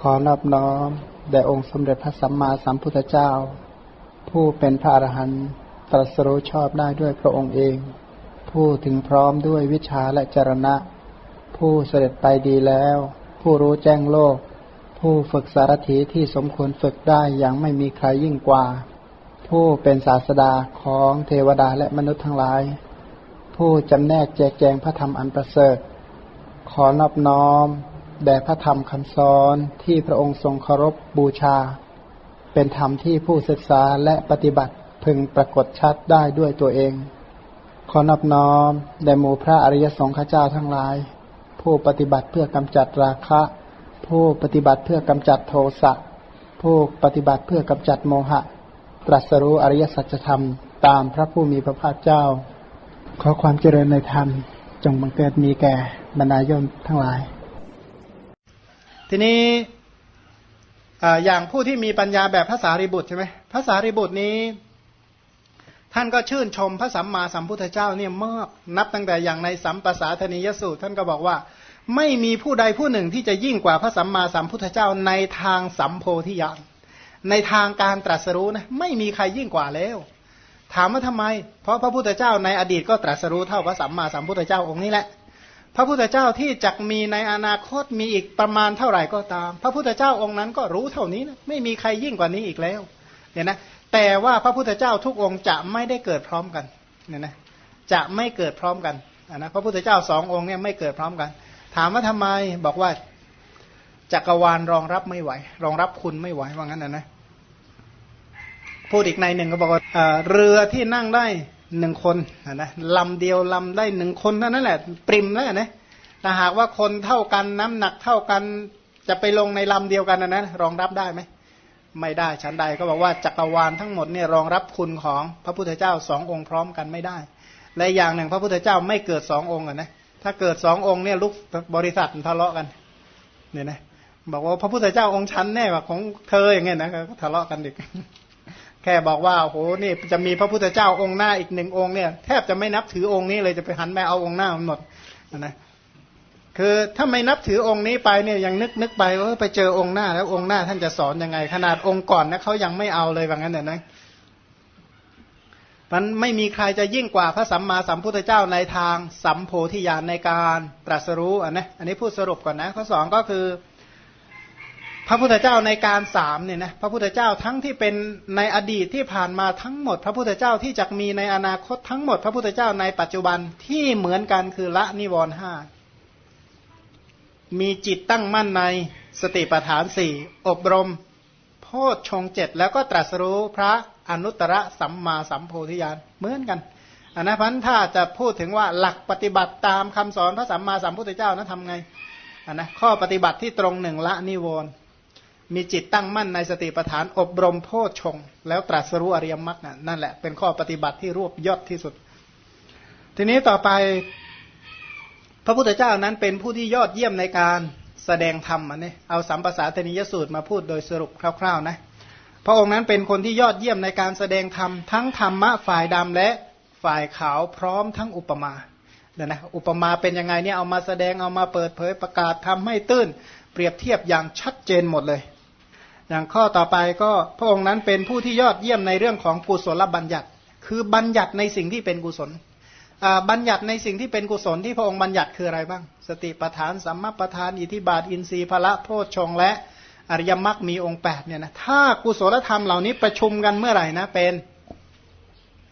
ขอนอบน้อมแด่องค์สมเด็จพระสัมมาสัมพุทธเจ้า ผู้เป็นพระอรหันต์ตรัสรู้ชอบได้ด้วยพระองค์เอง ผู้ถึงพร้อมด้วยวิชาและจรณะ ผู้เสด็จไปดีแล้ว ผู้รู้แจ้งโลก ผู้ฝึกสารถีที่สมควรฝึกได้อย่างไม่มีใครยิ่งกว่า ผู้เป็นศาสดาของเทวดาและมนุษย์ทั้งหลาย ผู้จำแนกแจกแจงพระธรรมอันประเสริฐ ขอนอบน้อม แด่พระธรรมคำสอนที่พระองค์ทรงเคารพบูชา เป็นธรรมที่ผู้ศึกษาและปฏิบัติพึงปรากฏชัดได้ด้วยตัวเอง ขอนอบน้อมแด่หมู่พระอริยสงฆ์เจ้าทั้งหลาย ผู้ปฏิบัติเพื่อกำจัดราคะ ผู้ปฏิบัติเพื่อกำจัดโทสะผู้ปฏิบัติเพื่อกำจัดโมหะ ตรัสรู้อริยสัจธรรมตามพระผู้มีพระภาคเจ้า ขอความเจริญในธรรมจงบังเกิดมีแก่บรรดาโยมทั้งหลาย ทีนี้อย่างผู้ที่มีปัญญาแบบภาษาริบุตรใช่ไหมภาษาริบุตรนี้ ท่านก็ชื่นชมพระสัมมาสัมพุทธเจ้าเนี่ยมากนับตั้งแต่อย่างในสัมปัสสาธนิยสูตร ท่านก็บอกว่า ไม่มีผู้ใดผู้หนึ่งที่จะยิ่งกว่าพระสัมมาสัมพุทธเจ้าในทางสัมโพธิญาณในทางการตรัสรู้นะไม่มีใครยิ่งกว่าแล้ว ถามว่าทำไม เพราะพระพุทธเจ้าในอดีตก็ตรัสรู้เท่าพระสัมมาสัมพุทธเจ้าองค์นี้แหละ พระพุทธเจ้าที่จะมีในอนาคตมีอีกประมาณเท่าไหร่ก็ตาม พระพุทธเจ้าองค์นั้นก็รู้เท่านี้นะไม่มีใครยิ่งกว่านี้อีกแล้วเนี่ยนะแต่ว่าพระพุทธเจ้าทุกองค์จะไม่ได้เกิดพร้อมกันเนี่ยนะจะไม่เกิดพร้อมกันนะพระพุทธเจ้าสององค์เนี่ยไม่เกิดพร้อมกัน ถามว่าทำไมบอกว่าจักรวาลรองรับไม่ไหว รองรับคุณไม่ไหวว่างั้นนะนะพูดอีกในหนึ่งก็บอกว่าเรือที่นั่งได้ หนึ่งคนนะลำเดียวลำได้หนึ่งคนเท่านั้นแหละ ปริมแล้วนะแต่หากว่าคนเท่ากันน้ำหนักเท่ากันจะไปลงในลำเดียวกันนะนะรองรับได้ไหมไม่ได้ชั้นใดก็บอกว่าจักรวาลทั้งหมดเนี่ยรองรับคุณของพระพุทธเจ้าสององค์พร้อมกันไม่ได้ และอย่างหนึ่งพระพุทธเจ้าไม่เกิดสององค์นะถ้าเกิดสององค์เนี่ยลุกบริษัททะเลาะกันเนี่ยนะบอกว่าพระพุทธเจ้าองค์ชั้นแน่ว่าของเธออย่างเงี้ยนะก็ทะเลาะกันอีก แค่บอกว่าโหนี่จะมีพระพุทธเจ้าองค์หน้าอีกหนึ่งองค์เนี่ยแทบจะไม่นับถือองค์นี้เลยจะไปหันไปเอาองค์หน้าหมดนะคือถ้าไม่นับถือองค์นี้ไปเนี่ยยังนึกนึกไปว่าไปเจอองค์หน้า แล้วองค์หน้าท่านจะสอนยังไง ขนาดองค์ก่อนนะเขายังไม่เอาเลยว่างั้นเนี่ยนะมันไม่มีใครจะยิ่งกว่าพระสัมมาสัมพุทธเจ้าในทางสัมโพธิญาณในการตรัสรู้อะนะอันนี้พูดสรุปก่อนนะข้อสองก็คือ พระพุทธเจ้าในการสามเนี่ยนะพระพุทธเจ้าทั้งที่เป็นในอดีตที่ผ่านมาทั้งหมด พระพุทธเจ้าที่จะมีในอนาคตทั้งหมด พระพุทธเจ้าในปัจจุบันที่เหมือนกันคือละนิวรณ์ห้ามีจิตตั้งมั่นในสติปัฏฐานสี่อบรม โพชฌงเจ็ดแล้วก็ตรัสรู้พระอนุตตรสัมมาสัมโพธิญาณเหมือนกันอันนะพันถ้าจะพูดถึงว่าหลักปฏิบัติตามคำสอนพระสัมมาสัมพุทธเจ้านั้นทำไงอันนะข้อปฏิบัติที่ตรงหนึ่งละนิวรณ์ มีจิตตั้งมั่นในสติปัฏฐานอบรมโพชฌงแล้วตรัสรู้อริยมรรคนั่นแหละเป็นข้อปฏิบัติที่รวบยอดที่สุด ทีนี้ต่อไป พระพุทธเจ้านั้นเป็นผู้ที่ยอดเยี่ยมในการแสดงธรรมนนี้เอาสัมปสาตนิยสูตรมาพูดโดยสรุปคร่าวๆนะพระองค์นั้นเป็นคนที่ยอดเยี่ยมในการแสดงธรรมทั้งธรรมะฝ่ายดำและฝ่ายขาวพร้อมทั้งอุปมาเนี่ยนะอุปมาเป็นยังไงเนี่ยเอามาแสดงเอามาเปิดเผยประกาศทำให้ตื้น เปรียบเทียบอย่างชัดเจนหมดเลย อย่างข้อต่อไปก็พระองค์นั้นเป็นผู้ที่ยอดเยี่ยมในเรื่องของกุศลบัญญัติ คือบัญญัติในสิ่งที่เป็นกุศลบัญญัติในสิ่งที่เป็นกุศลที่พระองค์บัญญัติคืออะไรบ้าง สติปทานสัมมาปทาน อิทิบาท อินทรีย์พละโพชฌงและอริยมรรคมีองค์แปดเนี่ยนะถ้ากุศลธรรมเหล่านี้ประชุมกันเมื่อไหร่นะเป็น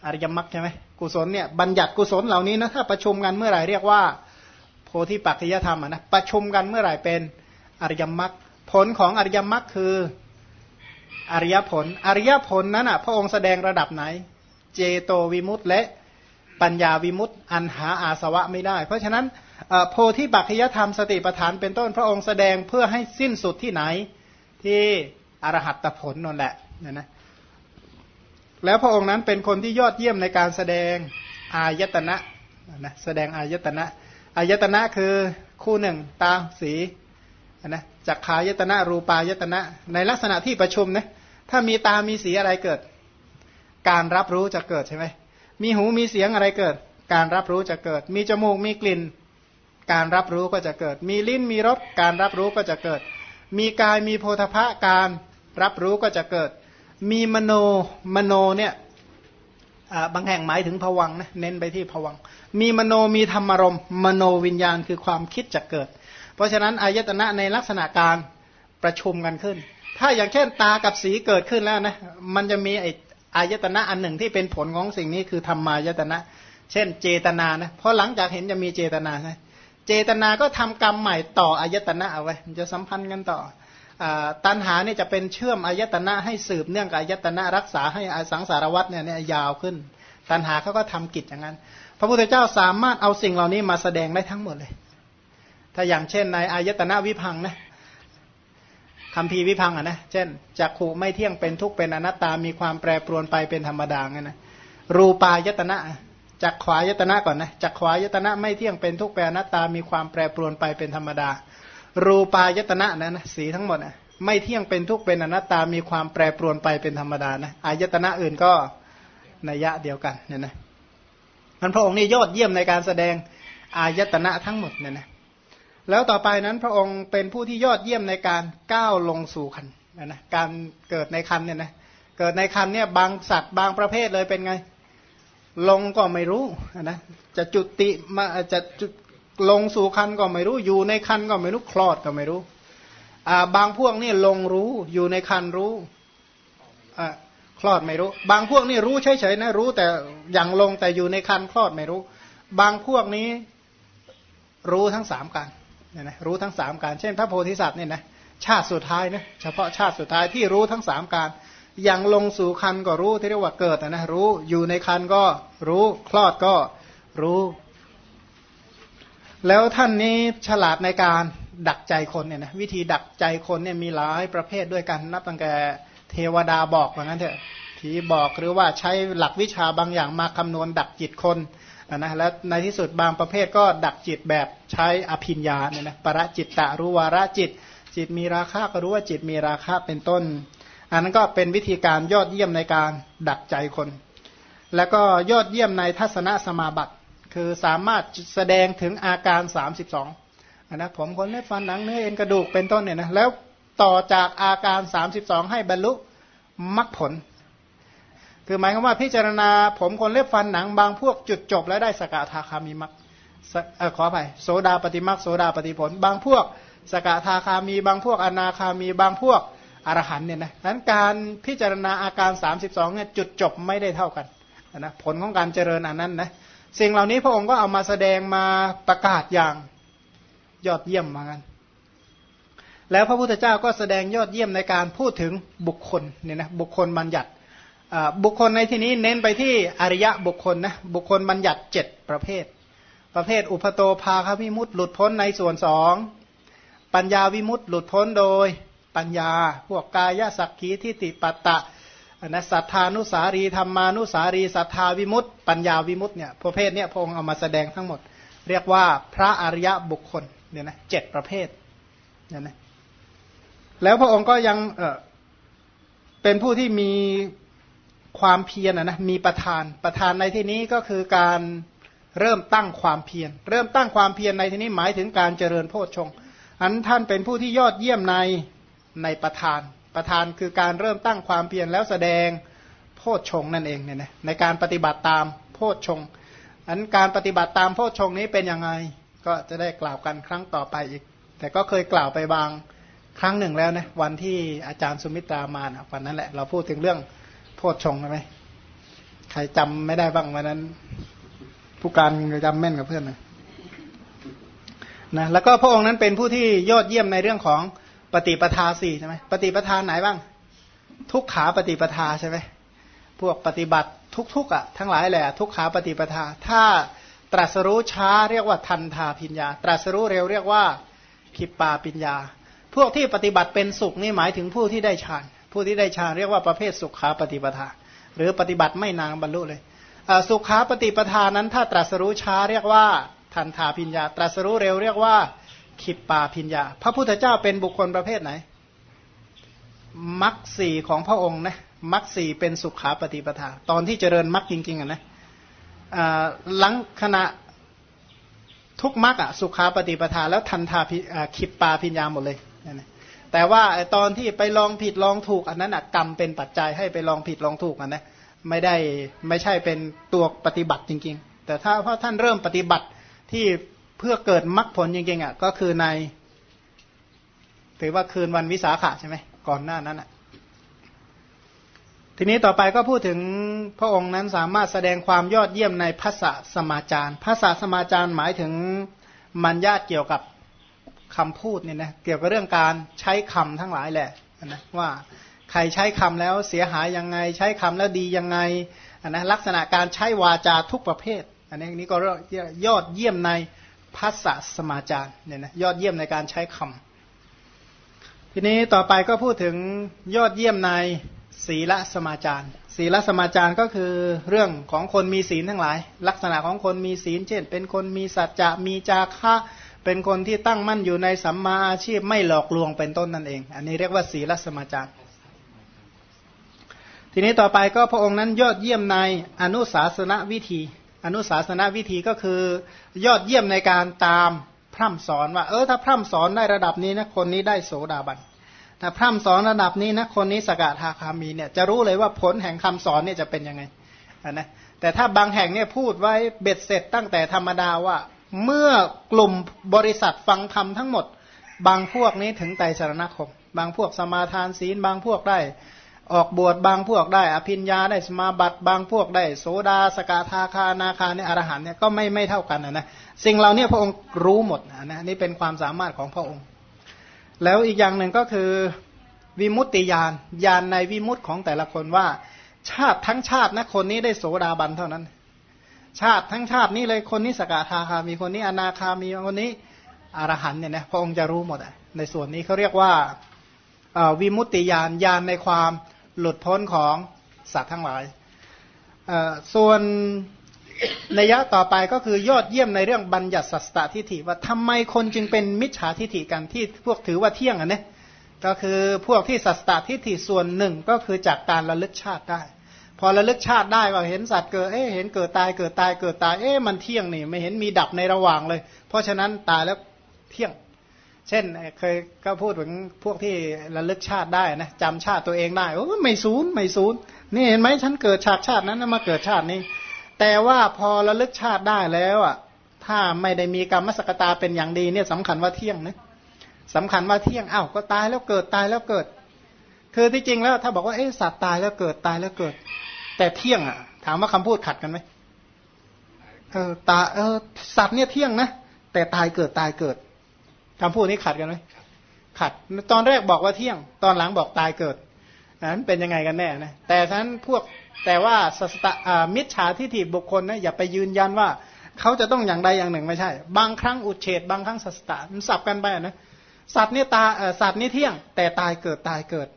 อริยมรรคใช่ไหมกุศลเนี่ยบัญญัติกุศลเหล่านี้นะถ้าประชุมกันเมื่อไหร่เรียกว่า โพธิปัจจยธรรมนะประชุมกันเมื่อไหร่เป็นอริยมรรคผลของอริยมรรคคือ อริยผล อริยผลนั้นอะพระองค์แสดงระดับไหน เจโตวิมุตต์และปัญญาวิมุตต์อันหาอาสวะไม่ได้ เพราะฉะนั้นโพธิบัคยธรรมสติปัฏฐานเป็นต้นพระองค์แสดงเพื่อให้สิ้นสุดที่ไหนที่อรหัตผลนั่นแหละนะนะแล้วพระองค์นั้นเป็นคนที่ยอดเยี่ยมในการแสดงอายตนะนะแสดงอายตนะอายตนะคือคู่หนึ่งตาสีนะจักขายตนะรูปายตนะ ในลักษณะที่ประชุมนะ ถ้ามีตามีสีอะไรเกิด การรับรู้จะเกิดใช่ไหมมีหูมีเสียงอะไรเกิด การรับรู้จะเกิด มีจมูกมีกลิ่น การรับรู้ก็จะเกิด มีลิ้นมีรสการรับรู้ก็จะเกิด มีกายมีโพธพะการรับรู้ก็จะเกิด มีมโนมโนเนี่ยบางแห่งหมายถึงผวังนะเน้นไปที่ผวัง มีมโนมีธรรมารมมโนวิญญาณคือความคิดจะเกิด เพราะฉะนั้นอายตนะในลักษณะการ ประชุมกันขึ้น ถ้าอย่างเช่นตากับสีเกิดขึ้นแล้วนะ มันจะมีไออายตนะอันหนึ่งที่เป็นผลของสิ่งนี้คือธรรมายตนะ เช่น เจตนานะเพราะหลังจากเห็นจะมีเจตนาใช่เจตนาก็ทำกรรมใหม่ต่ออายตนะเอาไว้ มันจะสัมพันธ์กันต่อตันหาเนี่ยจะเป็นเชื่อมอายตนะให้สืบเนื่องกับอายตนะรักษาให้อสังสารวัตเนี่ยยาวขึ้น ตันหาเขาก็ทำกิจอย่างนั้น พระพุทธเจ้าสามารถเอาสิ่งเหล่านี้มาแสดงได้ทั้งหมดเลย ถ้าอย่างเช่นในอายตนะวิพังนะ คำพีวิพังอะนะ เช่นจักขูไม่เที่ยงเป็นทุกข์เป็นอนัตตา มีความแปรปรวนไปเป็นธรรมดาไงนะ รูปายตนะจักขวายตนะก่อนนะจักขวายตนะไม่เที่ยงเป็นทุกข์เป็นอนัตตา มีความแปรปรวนไปเป็นธรรมดา รูปายตนะนะนะสีทั้งหมดนะไม่เที่ยงเป็นทุกข์เป็นอนัตตา มีความแปรปรวนไปเป็นธรรมดานะ อายตนะอื่นก็นัยยะเดียวกันเนี่ยนะมันพระองค์นี่ยอดเยี่ยมในการแสดงอายตนะทั้งหมดเนี่ยนะ แล้วต่อไปนั้นพระองค์เป็นผู้ที่ยอดเยี่ยมในการก้าวลงสู่คันนะการเกิดในคันเนี่ยนะเกิดในคันเนี่ยบางสัตว์บางประเภทเลยเป็นไง ลงก็ไม่รู้นะจะจุติมาจะจุลงสู่คันก็ไม่รู้ อยู่ในคันก็ไม่รู้คลอดก็ไม่รู้บางพวกนี่ลงรู้อยู่ในคันรู้คลอดไม่รู้ บางพวกนี่รู้เฉยๆนะรู้แต่อย่างลงแต่อยู่ในคันคลอดไม่รู้ บางพวกนี้รู้ทั้งสามการ เนี่ยนะรู้ทั้งสามการ เช่น พระโพธิสัตว์เนี่ยนะชาติสุดท้ายนะเฉพาะชาติสุดท้ายที่รู้ทั้งสามการอย่างลงสู่คันก็รู้ที่เรียกว่าเกิดนะรู้อยู่ในคันก็รู้คลอดก็รู้ แล้วท่านนี้ฉลาดในการดักใจคนเนี่ยนะวิธีดักใจคนเนี่ยมีหลายประเภทด้วยกัน นับตั้งแต่เทวดาบอกว่างั้นเถอะผีบอกหรือว่าใช้หลักวิชาบางอย่างมาคำนวณดักจิตคน นะแล้วในที่สุดบางประเภทก็ดักจิตแบบใช้อภิญญาเนี่ยนะประจิตตะรู้วาระจิต จิตมีราคาก็รู้ว่าจิตมีราคาเป็นต้น อันนั้นก็เป็นวิธีการยอดเยี่ยมในการดักใจคน แล้วก็ยอดเยี่ยมในทัศนสมาบัติ คือสามารถแสดงถึงอาการ 32นะผมคนเล็บฟันหนังเนื้อเอ็นกระดูกเป็นต้นเนี่ยนะแล้วต่อจากอาการสามสิบสองให้บรรลุมรรคผล คือหมายความว่าพิจารณาผมคนเล็บฟันหนังบางพวกจุดจบแล้วได้สกทาคามีมรรคขออภัยโสดาปฏิมรรคโสดาปฏิผล บางพวกสกทาคามี บางพวกอนาคามี บางพวกอรหันเนี่ยนะนั้นการพิจารณาอาการ 32เนี่ยจุดจบไม่ได้เท่ากันนะผลของการเจริญอันนั้นนะสิ่งเหล่านี้พระองค์ก็เอามาแสดงมาประกาศอย่างยอดเยี่ยมมากันแล้วพระพุทธเจ้าก็แสดงยอดเยี่ยมในการพูดถึงบุคคลเนี่ยนะบุคคลบัญญัติ บุคคลในที่นี้เน้นไปที่อริยะบุคคลนะบุคคลบัญญัติเจ็ดประเภท ประเภทอุปโตภาควิมุตต์หลุดพ้นในส่วนสองปัญญาวิมุตต์หลุดพ้นโดยปัญญา พวกกายสักขีทิฏฐิปัตตะนะสัทธานุสารีธรรมานุสารีสัทธาวิมุตต์ปัญญาวิมุตต์เนี่ยประเภทเนี้ยพระองค์เอามาแสดงทั้งหมด เรียกว่าพระอริยะบุคคลเนี่ยนะเจ็ดประเภทเนี่ยนะแล้วพระองค์ก็ยังเออเป็นผู้ที่มี ความเพียรนะนะมีประธานประธานในที่นี้ก็คือการเริ่มตั้งความเพียรเริ่มตั้งความเพียรในที่นี้หมายถึงการเจริญโพชฌงอันท่านเป็นผู้ที่ยอดเยี่ยมในในประธาน ประธานคือการเริ่มตั้งความเพียรแล้วแสดงโพชฌงนั่นเองเนี่ยนะในการปฏิบัติตามโพชฌงอันการปฏิบัติตามโพชฌงนี้เป็นยังไงก็จะได้กล่าวกันครั้งต่อไปอีก แต่ก็เคยกล่าวไปบางครั้งหนึ่งแล้วนะวันที่อาจารย์สุมิตรามานะวันนั้นแหละเราพูดถึงเรื่อง โพชฌงใช่ไหมใครจำไม่ได้บ้างวันนั้น ผู้การจำแม่นกับเพื่อนนะนะแล้วก็พระองค์นั้นเป็นผู้ที่ยอดเยี่ยมในเรื่องของปฏิปทาสี่ใช่ไหมปฏิปทาไหนบ้าง ทุกขาปฏิปทาใช่ไหมพวกปฏิบัติทุกๆอะทั้งหลายแหละ ทุกขาปฏิปทา ถ้าตรัสรู้ช้าเรียกว่าทันทาปิญญา ตรัสรู้เร็วเรียกว่าขิปปาปิญญา พวกที่ปฏิบัติเป็นสุขนี่หมายถึงผู้ที่ได้ฌาน ผู้ที่ได้ฌานเรียกว่าประเภทสุขาปฏิปทา หรือปฏิบัติไม่นานบรรลุเลยสุขาปฏิปทานั้นถ้าตรัสรู้ช้าเรียกว่าทันทาปิญญา ตรัสรู้เร็วเรียกว่าขิปปาปิญญา พระพุทธเจ้าเป็นบุคคลประเภทไหนมักสี่ของพระองค์นะมักสี่เป็นสุขาปฏิปทา ตอนที่เจริญมักจริงๆอะนะหลังขณะทุกมรรคอะสุขาปฏิปทา แล้วทันทาขิปปาพิญญาหมดเลย แต่ว่าตอนที่ไปลองผิดลองถูกอันนั้นกรรมเป็นปัจจัยให้ไปลองผิดลองถูกอันนะไม่ได้ไม่ใช่เป็นตัวปฏิบัติจริง ๆ แต่ถ้าเพอท่านเริ่มปฏิบัติที่เพื่อเกิดมรรคผลจริงๆอะก็คือใน ถือว่าคืนวันวิสาขะใช่ไหมก่อนหน้านั้นอะทีนี้ต่อไปก็พูดถึงพระองค์นั้นสามารถแสดงความยอดเยี่ยมในภาษาสมาจารภาษาสมาจารหมายถึงมันญาตเกี่ยวกับ คำพูดเนี่ยนะเกี่ยวกับเรื่องการใช้คำทั้งหลายแหละนะว่าใครใช้คำแล้วเสียหายยังไง ใช้คำแล้วดียังไงนะลักษณะการใช้วาจาทุกประเภท อันนี้นี้ก็ยอดเยี่ยมในภาษาสมาจารเนี่ยนะยอดเยี่ยมในการใช้คำทีนี้ต่อไปก็พูดถึงยอดเยี่ยมในศีลสมาจารศีลสมาจารก็คือเรื่องของคนมีศีลทั้งหลาย ลักษณะของคนมีศีล เช่น เป็นคนมีสัจจะมีจาคะ เป็นคนที่ตั้งมั่นอยู่ในสัมมาอาชีพไม่หลอกลวงเป็นต้นนั่นเอง อันนี้เรียกว่าศีลสมาจารทีนี้ต่อไปก็พระองค์นั้นยอดเยี่ยมในอนุสาสนวิธี อนุสาสนวิธีก็คือยอดเยี่ยมในการตามพร่ำสอนว่า เออถ้าพร่ำสอนได้ระดับนี้นะคนนี้ได้โสดาบันถ้าพร่ำสอนระดับนี้นะคนนี้สกทาคามีเนี่ยจะรู้เลยว่าผลแห่งคำสอนเนี่ยจะเป็นยังไงนะแต่ถ้าบางแห่งเนี่ยพูดไว้เบ็ดเสร็จตั้งแต่ธรรมดาว่า เมื่อกลุ่มบริษัทฟังธรรมทั้งหมด บางพวกนี้ถึงไตรสารณคม บางพวกสมาทานศีล บางพวกได้ ออกบวชบางพวกได้ อภิญญาได้สมาบัติ บางพวกได้ โสดาสกทาคานาคาเนี่ยอรหันเนี่ยก็ไม่ไม่เท่ากันนะนะสิ่งเหล่านี้พระองค์รู้หมดนะนี่เป็นความสามารถของพระองค์ แล้วอีกอย่างหนึ่งก็คือวิมุตติญาณญาณในวิมุตติของแต่ละคนว่า ชาติทั้งชาตินะคนนี้ได้โสดาบันเท่านั้น ชาติทั้งชาตินี้เลยคนนี้สกทาคามีคนนี้อนาคามีคนนี้อรหันเนี่ยนะพระองค์จะรู้หมดในส่วนนี้เขาเรียกว่าวิมุตติญาณญาณในความหลุดพ้นของสัตว์ทั้งหลายส่วนนัยะต่อไปก็คือยอดเยี่ยมในเรื่องบัญญัติสัสตทิฏฐิว่าทำไมคนจึงเป็นมิจฉาทิฏฐิกันที่พวกถือว่าเที่ยงอะเนี่ยก็คือพวกที่สัสตทิฏฐิส่วนหนึ่งก็คือจากการระลึกชาติได้ พอระลึกชาติได้ว่าเห็นสัตว์เกิด เอ๊เห็นเกิดตายเกิดตายเกิดตาย เอ๊มันเที่ยงนี่ไม่เห็นมีดับในระหว่างเลย เพราะฉะนั้นตายแล้วเที่ยง เช่นเคยก็พูดถึงพวกที่ระลึกชาติได้นะจำชาติตัวเองได้โอ้ไม่ศูนย์ไม่ศูนย์นี่เห็นไหมฉันเกิดชาติชาตินั้นมาเกิดชาตินี้ แต่ว่าพอระลึกชาติได้แล้วอะถ้าไม่ได้มีกรรมสกตาเป็นอย่างดีเนี่ยสำคัญว่าเที่ยงนะสำคัญว่าเที่ยงอ้าวก็ตายแล้วเกิดตายแล้วเกิด คือที่จริงแล้วถ้าบอกว่าเอ๊ะสัตว์ตายแล้วเกิดตายแล้วเกิด แต่เที่ยงอะ ถามว่าคำพูดขัดกันไหมเออตาเออสัตว์เนี่ยเที่ยงนะแต่ตายเกิดตายเกิดคำพูดนี้ขัดกันไหมขัด ตอนแรกบอกว่าเที่ยง ตอนหลังบอกตายเกิดนั้นเป็นยังไงกันแน่นะแต่ฉะนั้นพวกแต่ว่าสัสตมิจฉาทิฏฐิบุคคลนะอย่าไปยืนยันว่าเขาจะต้องอย่างใดอย่างหนึ่งไม่ใช่ บางครั้งอุเฉดบางครั้งสัสตะมันสับกันไปนะสัตว์นี่ตาสัตว์นี่เที่ยง แต่ตายเกิดตายเกิด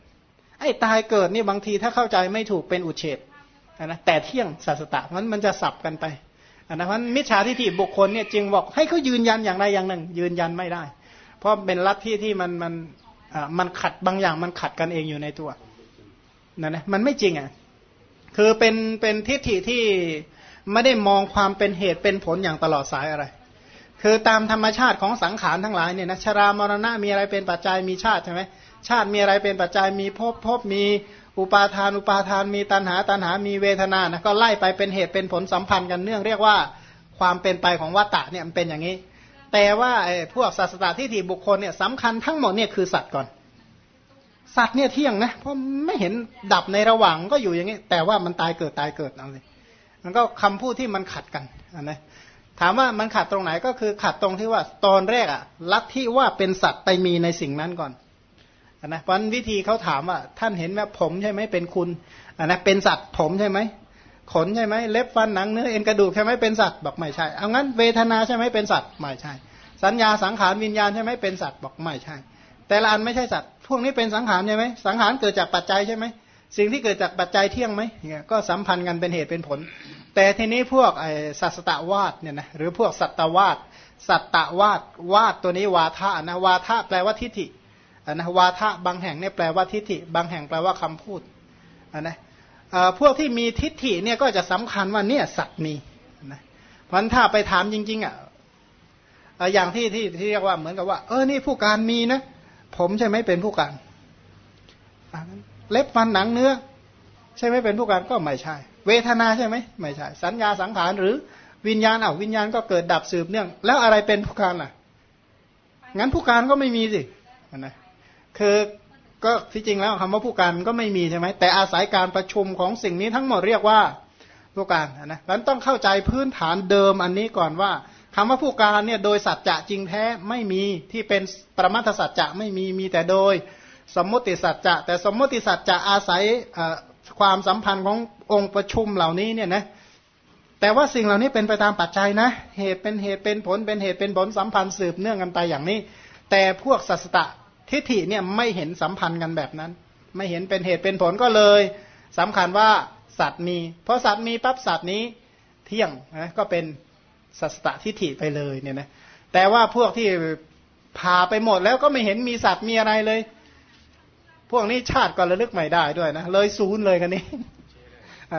ไอ้ตายเกิดนี่บางทีถ้าเข้าใจไม่ถูกเป็นอุเฉด นะแต่เที่ยงสัสตะมันมันจะสับกันไปนะเพราะมิจฉาทิฏฐิบุคคลเนี่ยจึงบอกให้เขายืนยันอย่างใดอย่างหนึ่ง ยืนยันไม่ได้ เพราะเป็นลัทธิที่มันมันมันขัดบางอย่างมันขัดกันเองอยู่ในตัวนั่นนะมันไม่จริงอะคือเป็นเป็นทิฏฐิที่ไม่ได้มองความเป็นเหตุเป็นผลอย่างตลอดสายอะไร คือตามธรรมชาติของสังขารทั้งหลายเนี่ยนะชรามรณะมีอะไรเป็นปัจจัยมีชาติใช่ไหมชาติมีอะไรเป็นปัจจัยมีภพภพมี อุปาทานอุปาทานมีตัณหาตัณหามีเวทนานะก็ไล่ไปเป็นเหตุเป็นผลสัมพันธ์กันเนื่องเรียกว่าความเป็นไปของวัตตะเนี่ยมันเป็นอย่างนี้ แต่ว่าไอ้พวกศาสัตตที่ที่บุคคลเนี่ยสำคัญทั้งหมดเนี่ยคือสัตว์ก่อน สัตว์เนี่ยเที่ยงนะเพราะไม่เห็นดับในระหว่างก็อยู่อย่างนี้ แต่ว่ามันตายเกิดตายเกิดเอาเลยมันก็คำพูดที่มันขัดกันนะถามว่ามันขัดตรงไหนก็คือขัดตรงที่ว่าตอนแรกอะลัทธิว่าเป็นสัตว์ไปมีในสิ่งนั้นก่อน นนะเพราะวิธีเขาถามว่าท่านเห็นว่าผมใช่ไหมเป็นคุณอันนะเป็นสัตว์ผมใช่ไหมขนใช่ไหมเล็บฟันหนังเนื้อเอ็นกระดูกใช่ไหมเป็นสัตว์บอกไม่ใช่เอางั้นเวทนาใช่ไหมเป็นสัตว์ไม่ใช่ สัญญาสังขารวิญญาณใช่ไหมเป็นสัตว์บอกไม่ใช่ แต่ละอันไม่ใช่สัตว์พวกนี้เป็นสังขารใช่ไหมสังขารเกิดจากปัจจัยใช่ไหมสิ่งที่เกิดจากปัจจัยเที่ยงไหมเนี่ยก็สัมพันธ์กันเป็นเหตุเป็นผล แต่ทีนี้พวกไอ้สัตตวาดเนี่ยนะหรือพวกสัตวาดสัตตวาดวาดตัวนี้วาทะนะวาทะแปลว่าทิฏฐิ นะวาทะบางแห่งเนี่ยแปลว่าทิฏฐิ บางแห่งแปลว่าคำพูดนะพวกที่มีทิฏฐิเนี่ยก็จะสำคัญว่าเนี่ยสัตว์มีนะเพราะถ้าไปถามจริงๆอะอย่างที่ที่ที่เรียกว่าเหมือนกับว่า เออนี่ผู้การมีนะผมใช่ไหมเป็นผู้การเล็บฟันหนังเนื้อ ใช่ไหมเป็นผู้การก็ไม่ใช่ เวทนาใช่ไหมไม่ใช่ สัญญาสังขารหรือวิญญาณเอาวิญญาณก็เกิดดับสืบเนื่อง แล้วอะไรเป็นผู้การล่ะ งั้นผู้การก็ไม่มีสินะ คือก็ที่จริงแล้วคำว่าผู้การก็ไม่มีใช่ไหมแต่อาศัยการประชุมของสิ่งนี้ทั้งหมดเรียกว่าผู้การนะนั้นต้องเข้าใจพื้นฐานเดิมอันนี้ก่อนว่าคำว่าผู้การเนี่ยโดยสัจจะจริงแท้ไม่มีที่เป็นประมัทสัจจะไม่มีมีแต่โดย สมมติสัจจะ แต่สมมติสัจจะอาศัยความสัมพันธ์ขององค์ประชุมเหล่านี้เนี่ยนะแต่ว่าสิ่งเหล่านี้เป็นไปตามปัจจัยนะ เหตุเป็นเหตุเป็นผลเป็นเหตุเป็นผลสัมพันธ์สืบเนื่องกันไปอย่างนี้ แต่พวกสัสตะ ทิฏฐิเนี่ยไม่เห็นสัมพันธ์กันแบบนั้น ไม่เห็นเป็นเหตุเป็นผลก็เลยสำคัญว่าสัตว์มี เพราะสัตว์มีปั๊บสัตว์นี้เที่ยงนะก็เป็นสัสตทิฏฐิไปเลยเนี่ยนะแต่ว่าพวกที่พาไปหมดแล้วก็ไม่เห็นมีสัตว์มีอะไรเลย พวกนี้ชาติก็ระลึกไม่ได้ด้วยนะเลยศูนย์เลยกันนี้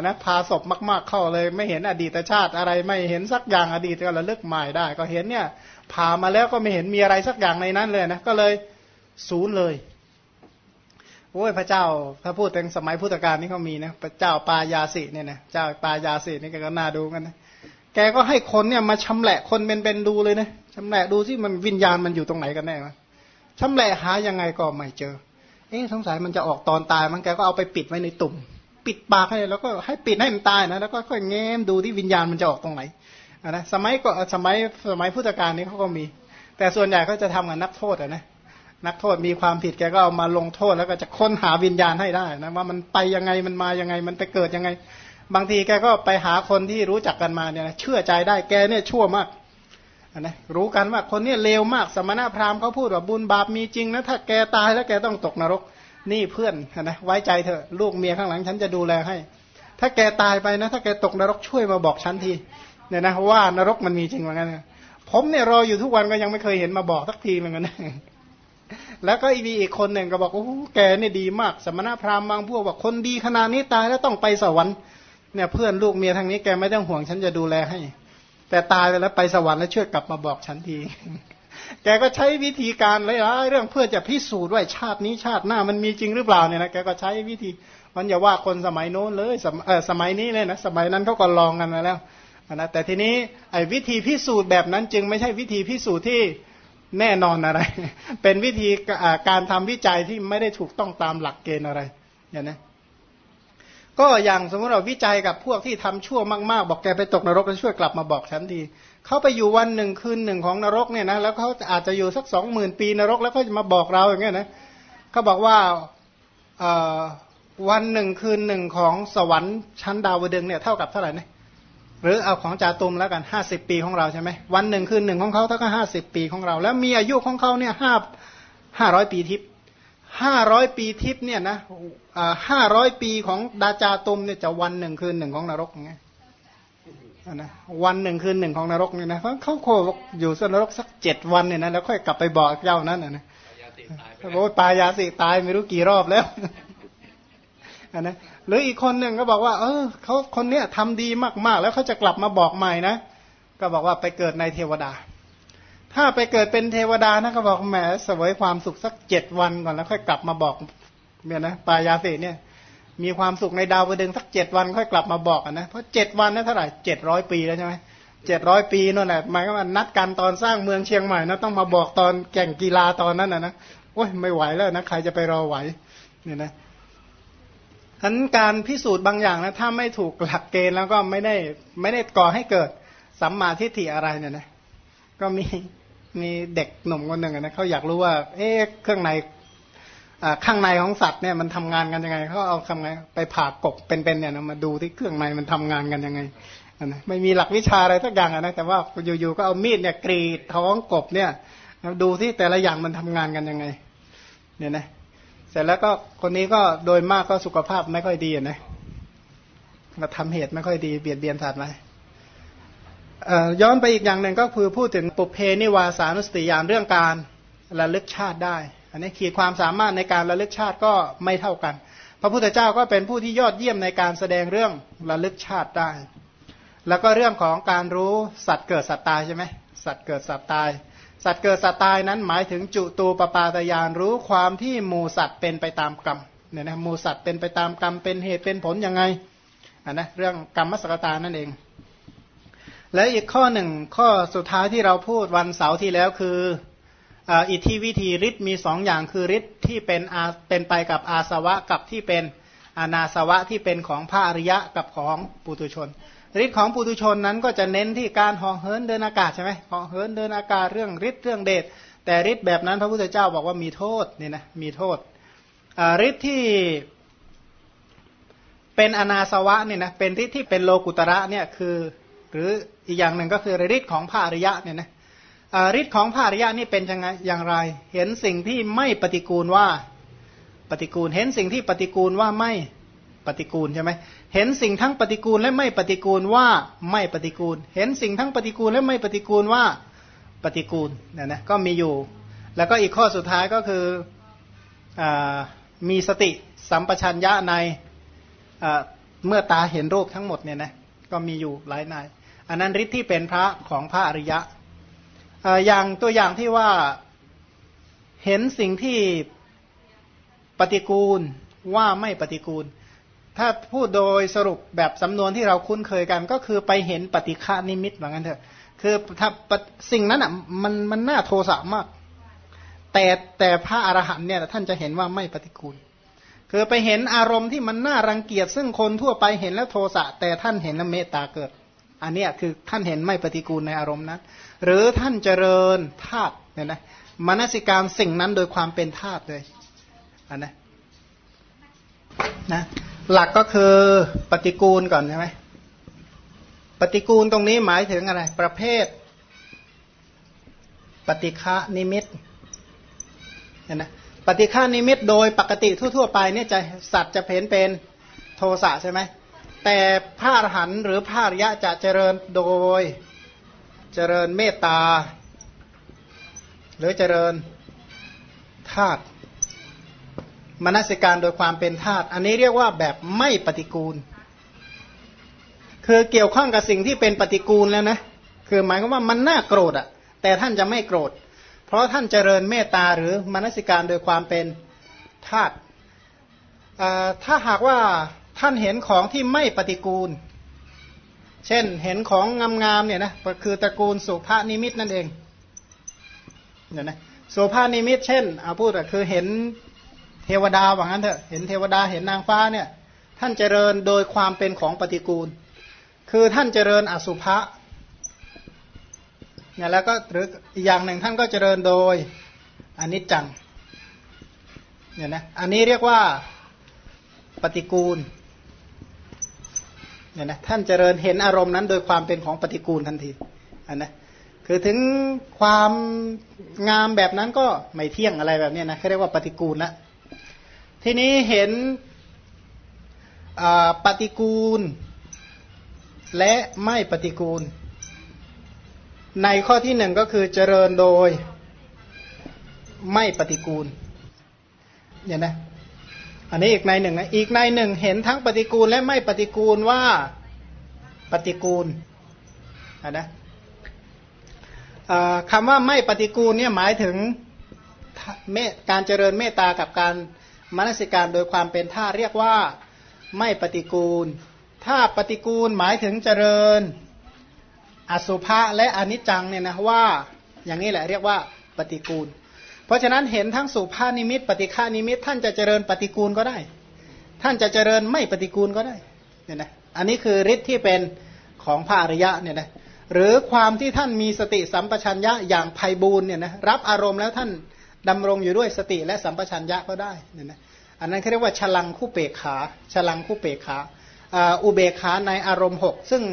นะพาศพมาก ๆเข้าเลย ไม่เห็นอดีตชาติอะไรไม่เห็นสักอย่างอดีตก็ระลึกใหม่ได้ ก็เห็นเนี่ยพามาแล้วก็ไม่เห็นมีอะไรสักอย่างในนั้นเลยนะก็เลย ศูนย์เลยโอ้ยพระเจ้า ถ้าพูดถึงสมัยพุทธกาลนี่เขามีนะพระเจ้าปายาสิเนี่ยนะเจ้าปายาสินี่ก็น่าดูกันนะแกก็ให้คนเนี่ยมาชำแหละคนเป็นๆดูเลยนะชำแหละดูที่มันวิญญาณมันอยู่ตรงไหนกันแน่วะชำแหละหายังไงก็ไม่เจอ เอ๊ะสงสัยมันจะออกตอนตายมันแกก็เอาไปปิดไว้ในตุ่ม ปิดปากให้แล้วก็ให้ปิดให้มันตายนะแล้วก็ค่อยแง้มดูที่วิญญาณมันจะออกตรงไหนนะสมัยก็สมัยสมัยพุทธกาลนี้เขาก็มี แต่ส่วนใหญ่เขาจะทำกับนักโทษนะ นักโทษมีความผิดแกก็เอามาลงโทษแล้วก็จะค้นหาวิญญาณให้ได้นะว่ามันไปยังไงมันมายังไงมันไปเกิดยังไง บางทีแกก็ไปหาคนที่รู้จักกันมาเนี่ยเชื่อใจได้แกเนี่ยชั่วมากนะรู้กันว่าคนเนี้เลวมากสมณะพราหมณ์เขาพูดว่าบุญบาปมีจริงนะถ้าแกตายแล้วแกต้องตกนรกนี่เพื่อนนะไว้ใจเถอะลูกเมียข้างหลังฉันจะดูแลให้ ถ้าแกตายไปนะ ถ้าแกตกนรกช่วยมาบอกฉันทีเนี่ยนะว่านรกมันมีจริงเหมือนกันผมเนี่ยรออยู่ทุกวันก็ยังไม่เคยเห็นมาบอกสักทีเหมือนกัน แล้วก็อีอีกคนหนึ่งก็บอกโอ้แกเนี่ยดีมาก สมณพราหมณ์บางพวกบอกคนดีขนาดนี้ตายแล้วต้องไปสวรรค์เนี่ยเพื่อนลูกเมียทางนี้แกไม่ต้องห่วงฉันจะดูแลให้ แต่ตายไปแล้วไปสวรรค์แล้วช่วยกลับมาบอกฉันที แกก็ใช้วิธีการเลยะเรื่องเพื่อจะพิสูจน์ว่าชาตินี้ชาติหน้ามันมีจริงหรือเปล่าเนี่ยนะแกก็ใช้วิธีมันอย่าว่าคนสมัยโน้นเลยสม,เสมัยนี้เลยนะสมัยนั้นเขาก็ลองกันมาแล้วนะแต่ทีนี้ไอ้วิธีพิสูจน์แบบนั้นจึงไม่ใช่วิธีพิสูจน์ที่ แน่นอนอะไร เป็นวิธีการทำวิจัยที่ไม่ได้ถูกต้องตามหลักเกณฑ์อะไรเนี่ยนะก็อย่างสมมติเราวิจัยกับพวกที่ทำชั่วมากๆ บอกแกไปตกนรกแล้วช่วยกลับมาบอกฉันทีเขาไปอยู่วันหนึ่งคืนหนึ่งของนรกเนี่ยนะแล้วเขาอาจจะอยู่สักสองหมื่นปีนรกแล้วก็จะมาบอกเราอย่างเงี้ยนะเขาบอกว่าวันหนึ่งคืนหนึ่งของสวรรค์ชั้นดาวดึงเนี่ยเท่ากับเท่าไหร่นะ หรือเอาของจาตุมแล้วกันห้าสิบปีของเราใช่ไหมวันหนึ่งคืนหนึ่งของเขาเท่ากับห้าสิบปีของเรา แล้วมีอายุของเขาเนี่ยห้าห้าร้อยปีทิพย์ห้าร้อยปีทิพย์เนี่ยนะห้าร้อยปีของดาจาตุมเนี่ยจะวันหนึ่งคืนหนึ่งของนรกไงนะวันหนึ่งคืนหนึ่งของนรกเนี่ยนะเพราะเขาโคอยู่สนรกสักเจ็ดวันเนี่ยนะแล้วค่อยกลับไปบอกเจ้านั้นนะโอ้ปายาสิตายไม่รู้กี่รอบแล้วนะ หรืออีกคนหนึ่งก็บอกว่า เออเขาคนเนี้ยทำดีมากๆ แล้วเขาจะกลับมาบอกใหม่นะ ก็บอกว่าไปเกิดในเทวดา ถ้าไปเกิดเป็นเทวดานะก็บอกแหมสวยความสุขสักเจ็ดวันก่อนแล้วค่อยกลับมาบอกเนี่ยนะปายาเสเนี่ย มีความสุขในดาวประเดึงสักเจ็ดวันค่อยกลับมาบอกนะเพราะเจ็ดวันนั้นเท่าไหร่เจ็ดร้อยปีแล้วใช่ไหมเจ็ดร้อยปีนั่นแหละหมายว่านัดกันตอนสร้างเมืองเชียงใหม่นะต้องมาบอกตอนแข่งกีฬาตอนนั้นนะนะโอ้ยไม่ไหวแล้วนะใครจะไปรอไหวเนี่ยนะ ฉะนั้นการพิสูจน์บางอย่างนะถ้าไม่ถูกหลักเกณฑ์แล้วก็ไม่ได้ไม่ได้ก่อให้เกิดสัมมาทิฏฐิอะไรเนี่ยนะก็มีมีเด็กหนุ่มคนหนึ่งนะเขาอยากรู้ว่า เอ๊ะเครื่องในข้างในของสัตว์เนี่ยมันทำงานกันยังไงเขาเอาทำไงไปผ่ากบเป็นๆเนี่ยนะมาดูที่เครื่องในมันทำงานกันยังไงนะไม่มีหลักวิชาอะไรสักอย่างนะแต่ว่าอยู่ๆก็เอามีดเนี่ยกรีดท้องกบเนี่ยดูที่แต่ละอย่างมันทำงานกันยังไง เนี่ยนะ เสร็จแล้วก็คนนี้ก็โดยมากก็สุขภาพไม่ค่อยดีนะมาทำเหตุไม่ค่อยดีเบียดเบียนสัตว์ไหมย้อนไปอีกอย่างหนึ่งก็คือพูดถึงปุเพนิวาสานุสติยานเรื่องการระลึกชาติได้ อันนี้ขีดความสามารถในการระลึกชาติก็ไม่เท่ากัน พระพุทธเจ้าก็เป็นผู้ที่ยอดเยี่ยมในการแสดงเรื่องระลึกชาติได้ แล้วก็เรื่องของการรู้สัตว์เกิดสัตว์ตายใช่ไหมสัตว์เกิดสัตว์ตาย สัตว์เกิดสัตว์ตายนั้นหมายถึงจุตูปปาตยานรู้ความที่หมูสัตว์เป็นไปตามกรรมเนี่ยนะหมูสัตว์เป็นไปตามกรรมเป็นเหตุเป็นผลยังไงอ่านะเรื่องกรรมมสกตานั่นเอง และอีกข้อหนึ่งข้อสุดท้ายที่เราพูดวันเสาร์ที่แล้วคืออิทธิวิธีฤทธิ์มีสองอย่างคือฤทธิ์ที่เป็นอาเป็นไปกับอาสวะกับที่เป็นอนาสวะที่เป็นของพระอริยะกับของปุตุชน ฤทธิ์ของปุตุชนนั้นก็จะเน้นที่การห่อเหินเดินอากาศใช่ไหมห่อเหินเดินอากาศเรื่องฤทธิ์เรื่องเดชแต่ฤทธิ์แบบนั้นพระพุทธเจ้าบอกว่ามีโทษนี่นะมีโทษฤทธิ์ที่เป็นอนาสวะเนี่ยนะเป็นฤทธิ์ที่เป็นโลกุตระเนี่ยคือหรืออีกอย่างหนึ่งก็คือฤทธิ์ของพระอริยะเนี่ยนะฤทธิ์ของพระอริยะนี่เป็นยังไงอย่างไร เห็นสิ่งที่ไม่ปฏิกูลว่าปฏิกูลเห็นสิ่งที่ปฏิกูลว่าไม่ ปฏิกูลใช่ไหมเห็นสิ่งทั้งปฏิกูลและไม่ปฏิกูลว่าไม่ปฏิกูล เห็นสิ่งทั้งปฏิกูลและไม่ปฏิกูลว่าปฏิกูลเนี่ยนะก็มีอยู่ แล้วก็อีกข้อสุดท้ายก็คืออมีสติสัมปชัญญะในเมื่อตาเห็นรูปทั้งหมดเนี่ยนะก็มีอยู่หลายนายอันนั้นฤทธิ์ที่เป็นพระของพระอริยะอย่างตัวอย่างที่ว่าเห็นสิ่งที่ปฏิกูลว่าไม่ปฏิกูล ถ้าพูดโดยสรุปแบบสำนวนที่เราคุ้นเคยกัน ก็คือไปเห็นปฏิฆานิมิตเหมือนกันเถอะ คือถ้าสิ่งนั้นอะมันมันน่าโทสะมาก แต่แต่พระอรหันต์เนี่ยท่านจะเห็นว่าไม่ปฏิกูล คือไปเห็นอารมณ์ที่มันน่ารังเกียจซึ่งคนทั่วไปเห็นแล้วโทสะแต่ท่านเห็นแล้วเมตตาเกิด อันนี้คือท่านเห็นไม่ปฏิกูลในอารมณ์นั้น หรือท่านเจริญธาตุเนี่ยนะมนสิการสิ่งนั้นโดยความเป็นธาตุเลยอันนะนะ หลักก็คือปฏิกูลก่อนใช่ไหมปฏิกูลตรงนี้หมายถึงอะไร ประเภท ปฏิฆานิมิตเห็นไหมปฏิฆานิมิตโดยปกติทั่ว ๆ ไปเนี่ยจะสัตว์จะเพนเป็นโทสะใช่ไหมแต่พระอรหันต์หรือพระอริยะจะเจริญโดยเจริญเมตตา หรือเจริญธาตุ มนสิการโดยความเป็นธาตุอันนี้เรียกว่าแบบไม่ปฏิกูล คือเกี่ยวข้องกับสิ่งที่เป็นปฏิกูลแล้วนะคือหมายความว่ามันน่าโกรธอะ แต่ท่านจะไม่โกรธ เพราะท่านเจริญเมตตาหรือมนสิการโดยความเป็นธาตุถ้าหากว่าท่านเห็นของที่ไม่ปฏิกูล เช่นเห็นของงามๆเนี่ยนะคือตระกูลสุภานิมิตนั่นเองเนี่ยนะสุภานิมิต เช่นเอาพูดอะคือเห็น เทวดาว่างั้นเถอะเห็นเทวดาเห็นนางฟ้าเนี่ย ท่านเจริญโดยความเป็นของปฏิกูล คือท่านเจริญอสุภะเนี่ยแล้วก็หรืออีกอย่างหนึ่งท่านก็เจริญโดยอนิจจังเนี่ยนะอันนี้เรียกว่าปฏิกูลเนี่ยนะท่านเจริญเห็นอารมณ์นั้น โดยความเป็นของปฏิกูลทันทีอันนะคือถึงความงามแบบนั้นก็ไม่เที่ยงอะไรแบบนี้นะเขาเรียกว่าปฏิกูลละ ทีนี้เห็นปฏิกูล และไม่ปฏิกูล ในข้อที่หนึ่งก็คือเจริญโดยไม่ปฏิกูลเนี่ยนะอันนี้อีกในหนึ่งนะอีกในหนึ่งเห็นทั้งปฏิกูลและไม่ปฏิกูลว่าปฏิกูลนนะคำว่าไม่ปฏิกูลเนี่ยหมายถึงการเจริญเมตตากับการ มนสิการโดยความเป็นท่าเรียกว่าไม่ปฏิกูล ถ้าปฏิกูลหมายถึงเจริญ อสุภะและอนิจจังเนี่ยนะว่าอย่างนี้แหละเรียกว่าปฏิกูล เพราะฉะนั้นเห็นทั้งสุภานิมิต ปฏิฆานิมิต ท่านจะเจริญปฏิกูลก็ได้ ท่านจะเจริญไม่ปฏิกูลก็ได้เนี่ยนะอันนี้คือฤทธิ์ที่เป็นของพระอริยะเนี่ยนะหรือความที่ท่านมีสติสัมปชัญญะอย่างไพบูรเนี่ยนะรับอารมณ์แล้วท่าน ดำรงอยู่ด้วยสติและสัมปชัญญะก็ได้นี่ยนะอันนั้นเขาเรียกว่าฉลังคู่เปกขาฉลังคู่เปกขาอุเบกขาในอารมณ์หกซึ่ง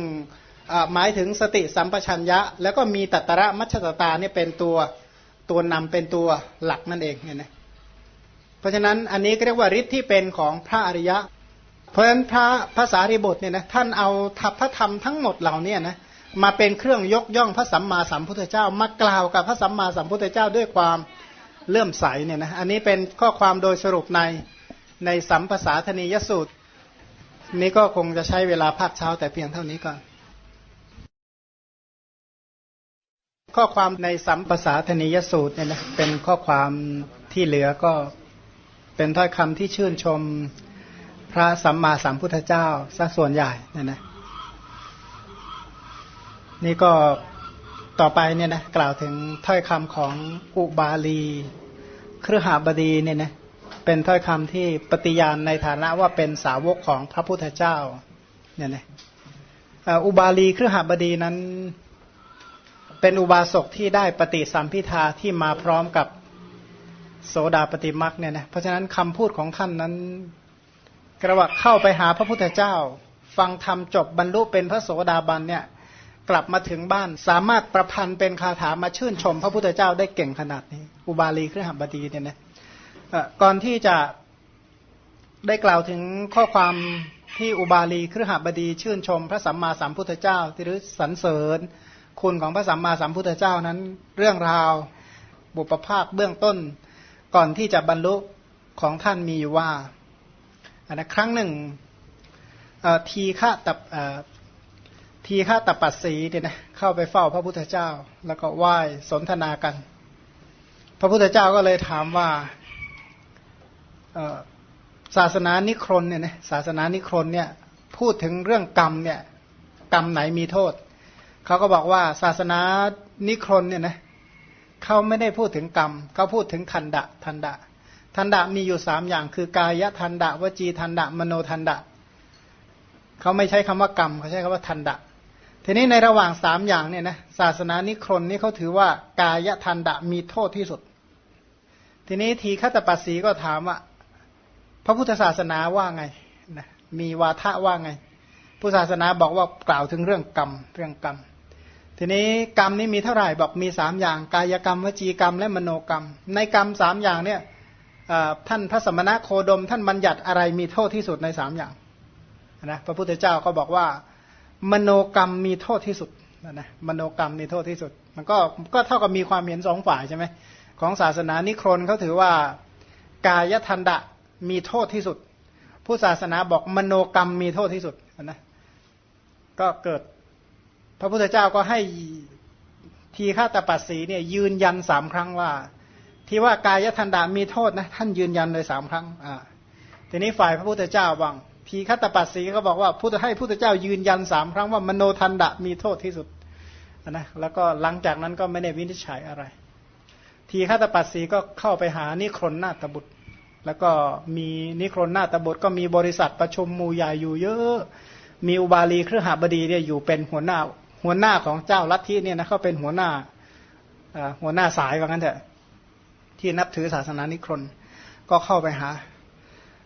หมายถึงสติสัมปชัญญะ แล้วก็มีตัตระมัชตตาเนี่ยเป็นตัวตัวนำเป็นตัวหลักนั่นเองเนี่ยนะเพราะฉะนั้นอันนี้ก็เรียกว่าฤทธิ์ที่เป็นของพระอริยะ เพราะฉะนั้นพระภาษาริบทเนี่ยนะท่านเอาทัพพระธรรมทั้งหมดเหล่านี้นะมาเป็นเครื่องยกย่องพระสัมมาสัมพุทธเจ้า มากล่าวกับพระสัมมาสัมพุทธเจ้าด้วยความเเลื่อมใสเนี่ยนะอันนี้เป็นข้อความโดยสรุปในในสัมภาษาธนียสูตร นี้ก็คงจะใช้เวลาภาคเช้าแต่เพียงเท่านี้ก่อน ข้อความในสัมปสาธนิยสูตรเนี่ยนะเป็นข้อความที่เหลือก็เป็นถ้อยคำที่ชื่นชมพระสัมมาสัมพุทธเจ้าซะส่วนใหญ่เนี่ยนะนี่ก็ ต่อไปเนี่ยนะกล่าวถึงถ้อยคำของอุบาลีเครือหาบดีเนี่ยนะเป็นถ้อยคำที่ปฏิญาณในฐานะว่าเป็นสาวกของพระพุทธเจ้าเนี่ยนะอุบาลีเครือหาบดีนั้น เป็นอุบาสกที่ได้ปฏิสัมพิทาที่มาพร้อมกับโสดาปฏิมักเนี่ยนะเพราะฉะนั้นคำพูดของท่านนั้น กระว่าเข้าไปหาพระพุทธเจ้า ฟังธรรมจบบรรลุเป็นพระโสดาบันเนี่ย กลับมาถึงบ้าน สามารถประพันธ์เป็นคาถามาชื่นชม พระพุทธเจ้าได้เก่งขนาดนี้ อุบาลีเครือหบดีเนี่ยนะก่อนที่จะได้กล่าวถึงข้อความที่อุบาลีเครือหบดี ชื่นชม พระสัมมาสัมพุทธเจ้าหรือสรรเสริญ คุณของพระสัมมาสัมพุทธเจ้านั้น เรื่องราวบุปภาคเบื้องต้น ก่อนที่จะบรรลุของท่านมีอยู่ว่าอันนะครั้งหนึ่งทีฆะตับ ทีฆะตับปัสสีเนี่ยนะเข้าไปเฝ้าพระพุทธเจ้า แล้วก็ไหว้สนทนากัน พระพุทธเจ้าก็เลยถามว่าศาสนานิครนเนี่ยนะศาสนานิครนเนี่ยพูดถึงเรื่องกรรมเนี่ยกรรมไหนมีโทษ เขาก็บอกว่าศาสนานิครนเนี่ยนะเขาไม่ได้พูดถึงกรรมเขาพูดถึงทันดะทันดะทันดะมีอยู่สามอย่าง คือกายทันดะวจีทันดะมโนทันดะเขาไม่ใช้คำว่ากรรมเขาใช้คำว่าทันดะ ทีนี้ในระหว่างสามอย่างเนี่ยนะศาสนานิครนนี่เขาถือว่ากายทันดะมีโทษที่สุด ทีนี้ทีฆตปัสสีก็ถามว่าพระพุทธศาสนาว่าไงนะมีวาทะว่าไงผู้ศาสนาบอกว่ากล่าวถึงเรื่องกรรมเรื่องกรรม ทีนี้กรรมนี่มีเท่าไหร่บอกมีสามอย่าง กายกรรมวจีกรรม และมโนกรรม ในกรรมสามอย่างเนี่ยท่านพระสมณะโคดม ท่านบัญญัติอะไรมีโทษที่สุดในสามอย่างนะพระพุทธเจ้าก็บอกว่า มโนกรรมมีโทษที่สุดนะนะมโนกรรมมีโทษที่สุด มันก็ก็เท่ากับมีความเห็นสองฝ่ายใช่ไหมของศาสนานิครนเขาถือว่ากายทันดะมีโทษที่สุด ผู้ศาสนาบอกมโนกรรมมีโทษที่สุดนะก็เกิด พระพุทธเจ้าก็ให้ทีฆาตปัสสีเนี่ยยืนยันสามครั้งว่า ที่ว่ากายทันดามีโทษนะท่านยืนยันเลยสามครั้งอ่าทีนี้ฝ่ายพระพุทธเจ้าบ้าง ทีฆตปัสสีก็บอกว่าพุทธให้พุทธเจ้ายืนยันสามครั้งว่ามโนทันดะมีโทษที่สุดนะแล้วก็หลังจากนั้นก็ไม่ได้วินิจฉัยอะไร ทีฆตปัสสีก็เข้าไปหานิครนนาตบุตร แล้วก็มีนิครนนาตบุตรก็มีบริษัทประชุมมูใหญ่อยู่เยอะ มีอุบาลีเครือหบดีเนี่ยอยู่เป็นหัวหน้าหัวหน้าของเจ้าลัทธิเนี่ยนะเขาเป็นหัวหน้าหัวหน้าสายว่างั้นเถอะที่นับถือศาสนานิครนก็เข้าไปหา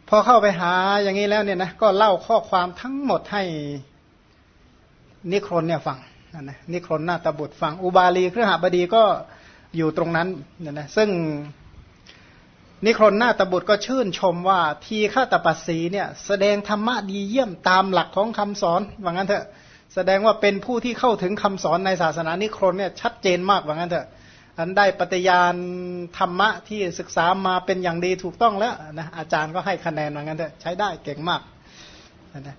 พอเข้าไปหาอย่างนี้แล้วเนี่ยนะก็เล่าข้อความทั้งหมดให้นิครนเนี่ยฟังนะนิครนหน้าตบุตรฟังอุบาลีเครือหบดีก็อยู่ตรงนั้นเนี่ยนะซึ่งนิครนหน้าตบุตรก็ชื่นชมว่าทีฆาตปัสสีเนี่ยแสดงธรรมะดีเยี่ยมตามหลักของคำสอนว่างั้นเถอะ แสดงว่าเป็นผู้ที่เข้าถึงคำสอนในศาสนานิครนเนี่ยชัดเจนมากว่างั้นเถอะ อันได้ปฏิญาณธรรมะที่ศึกษามาเป็นอย่างดีถูกต้องแล้วนะอาจารย์ก็ให้คะแนนเหมือนกันเถอะใช้ได้เก่งมากนะ